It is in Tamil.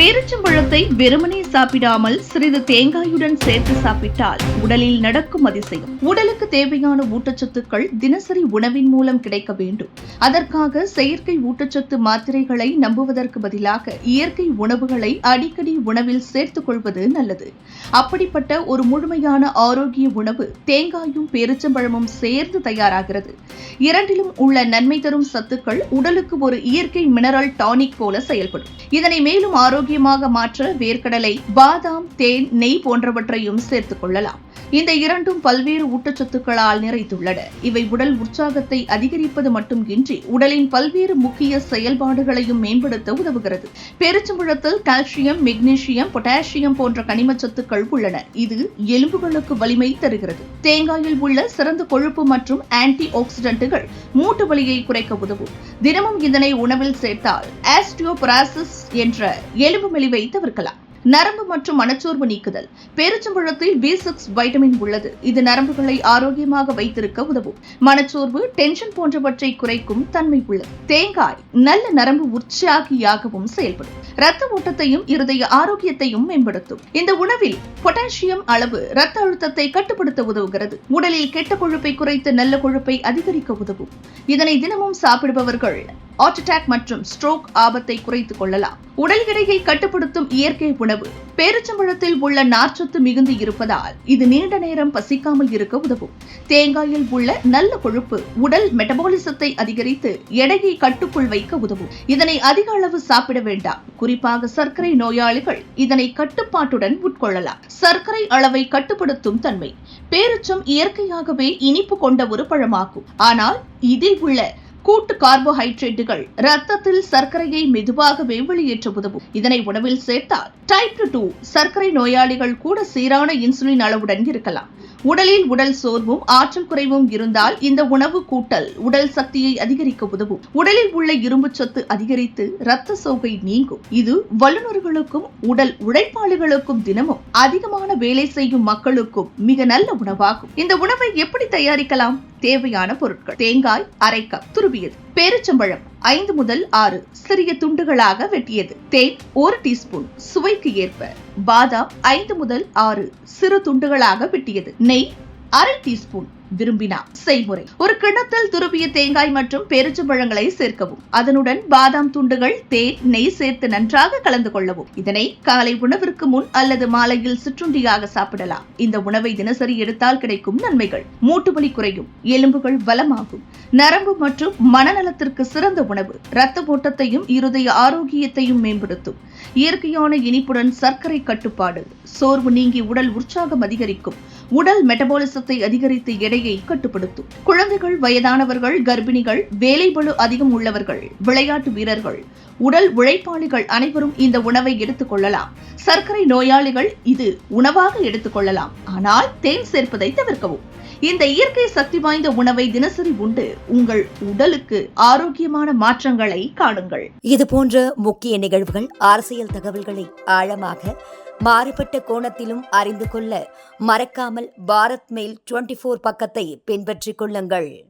பேரிச்சம்பழத்தை வெறுமனே சாப்பிடாமல் சிறிது தேங்காயுடன் சேர்த்து சாப்பிட்டால் உடலில் நடக்கும் அதிசயம். உடலுக்கு தேவையான ஊட்டச்சத்துக்கள் தினசரி உணவின் மூலம் கிடைக்க வேண்டும். அதற்காக செயற்கை ஊட்டச்சத்து மாத்திரைகளை நம்புவதற்கு பதிலாக இயற்கை உணவுகளை அடிக்கடி உணவில் சேர்த்துக் கொள்வது நல்லது. அப்படிப்பட்ட ஒரு முழுமையான ஆரோக்கிய உணவு தேங்காயும் பேரிச்சம்பழமும் சேர்ந்து தயாராகிறது. இரண்டிலும் உள்ள நன்மை தரும் சத்துக்கள் உடலுக்கு ஒரு இயற்கை மினரல் டானிக் போல செயல்படும். இதனை மேலும் ஆரோக்கிய ஆரோக்கியமாக மாற்ற வேர்க்கடலை பாதாம் தேன் நெய் போன்றவற்றையும் சேர்த்துக் கொள்ளலாம். இந்த இரண்டும் பல்வேறு ஊட்டச்சத்துக்களால் நிறைத்துள்ளன இவை உடல் உற்சாகத்தை அதிகரிப்பது மட்டுமின்றி உடலின் பல்வேறு முக்கிய செயல்பாடுகளையும் மேம்படுத்த உதவுகிறது. பெருச்சம்பழத்தில் கால்சியம் மெக்னீசியம் பொட்டாசியம் போன்ற கனிமச்சத்துக்கள் உள்ளன. இது எலும்புகளுக்கு வலிமை தருகிறது. தேங்காயில் உள்ள சிறந்த கொழுப்பு மற்றும் ஆன்டி ஆக்சிடென்ட்டுகள் மூட்டு வலியை குறைக்க உதவும். தினமும் இதனை உணவில் சேர்த்தால் ஆஸ்டியோபராசிஸ் என்ற எலும்பு மெலிவை தவிர்க்கலாம் நரம்பு மற்றும் மனச்சோர்வு நீக்குதல். பேரிச்சம்பழத்தில் பி சிக்ஸ் வைட்டமின் உள்ளது. இது நரம்புகளை ஆரோக்கியமாக வைத்திருக்க உதவும். மனச்சோர்வு டென்ஷன் போன்றவற்றை குறைக்கும் தன்மை உள்ளது தேங்காய் நல்ல நரம்பு உற்சாகியாகவும் செயல்படும். இரத்த ஓட்டத்தையும் இருதய ஆரோக்கியத்தையும் மேம்படுத்தும். இந்த உணவில் பொட்டாசியம் அளவு இரத்த அழுத்தத்தை கட்டுப்படுத்த உதவுகிறது. உடலில் கெட்ட கொழுப்பை குறைத்து நல்ல கொழுப்பை அதிகரிக்க உதவும். இதனை தினமும் சாப்பிடுபவர்கள் ஹார்ட் அட்டாக் மற்றும் ஸ்ட்ரோக் ஆபத்தை குறைத்துக் கொள்ளலாம். உடல் எடையை கட்டுப்படுத்தும் இயற்கை உணவு. பேரிச்சம்பழத்தில் உள்ள நார்ச்சத்து மிகுந்து இருப்பதால் இது நீண்ட நேரம் பசிக்காமல் இருக்க உதவும். தேங்காயில் உள்ள நல்ல கொழுப்பு உடல் மெட்டபாலிசத்தை அதிகரித்து எடையை கட்டுக்குள் வைக்க உதவும். இதனை அதிக அளவு சாப்பிட வேண்டாம். குறிப்பாக சர்க்கரை நோயாளிகள் இதனை கட்டுப்பாட்டுடன் உட்கொள்ளலாம். சர்க்கரை அளவை கட்டுப்படுத்தும் தன்மை. பேரிச்சம் இயற்கையாகவே இனிப்பு கொண்ட ஒரு பழமாகும். ஆனால் இதில் உள்ள கூட்டு கார்போஹைட்ரேட்டுகள் ரத்தத்தில் சர்க்கரையை மெதுவாக வெளியேற்ற உதவும். இதனை உணவில் சேர்த்தால் டைப் டூ சர்க்கரை நோயாளிகள் கூட சீரான இன்சுலின் அளவுடன் இருக்கலாம். உடலில் உடல் சோர்வும் ஆற்றல் குறைவும் இருந்தால் இந்த உணவு கூட்டல் உடல் சக்தியை அதிகரிக்க உதவும். உடலில் உள்ள இரும்பு சத்து அதிகரித்து இரத்த சோகை நீங்கும். இது வல்லுநர்களுக்கும் உடல் உழைப்பாளிகளுக்கும் தினமும் அதிகமான வேலை செய்யும் மக்களுக்கும் மிக நல்ல உணவாகும். இந்த உணவை எப்படி தயாரிக்கலாம்? தேவையான பொருட்கள். தேங்காய் அரை கப் துருவியது. பேரிச்சம்பழம் ஐந்து முதல் ஆறு சிறிய துண்டுகளாக வெட்டியது. தேன் ஒரு டீஸ்பூன். சுவைக்கு ஏற்ப பாதாம் ஐந்து முதல் ஆறு சிறு துண்டுகளாக வெட்டியது. நெய் அரை டீஸ்பூன். விரும்பினார். செய்முறை. ஒரு கிண்ணத்தில் துருவிய தேங்காய் மற்றும் பேரிச்சம்பழங்களை சேர்க்கவும். அதனுடன் பாதாம் துண்டுகள் தேன் நெய் சேர்த்து நன்றாக கலந்து கொள்ளவும். இதனை காலை உணவிற்கு முன் அல்லது மாலையில் சிற்றுண்டியாக சாப்பிடலாம். இந்த உணவை தினசரி எடுத்தால் கிடைக்கும் நன்மைகள். மூட்டு வலி குறையும். எலும்புகள் பலமாகும் நரம்பு மற்றும் மனநலத்திற்கு சிறந்த உணவு. இரத்த ஓட்டத்தையும் இருதய ஆரோக்கியத்தையும் மேம்படுத்தும். இயற்கையான இனிப்புடன் சர்க்கரை கட்டுப்பாடு. சோர்வு நீங்கி உடல் உற்சாகம் அதிகரிக்கும். உடல் மெட்டபாலிசத்தை அதிகரித்து எடை எடையை கட்டுப்படுத்தும். குழந்தைகள் வயதானவர்கள் கர்ப்பிணிகள் வேலைபளு அதிகம் உள்ளவர்கள் விளையாட்டு வீரர்கள் உடல் உழைப்பாளிகள் அனைவரும் இந்த உணவை எடுத்துக் கொள்ளலாம். சர்க்கரை நோயாளிகள் இது உணவாக எடுத்துக்கொள்ளலாம் ஆனால் தேன் சேர்ப்பதை தவிர்க்கவும். இந்த இயற்கை சக்தி வாய்ந்த உணவை தினசரி உண்டு. உங்கள் உடலுக்கு ஆரோக்கியமான மாற்றங்களை காணுங்கள். இது போன்ற முக்கிய நிகழ்வுகள் அரசியல் தகவல்களை ஆழமாக மாறுபட்ட கோணத்திலும் அறிந்து கொள்ள மறக்காமல் பாரத் மெயில் டுவெண்டி ஃபோர் பக்கத்தை பின்பற்றிக் கொள்ளுங்கள்.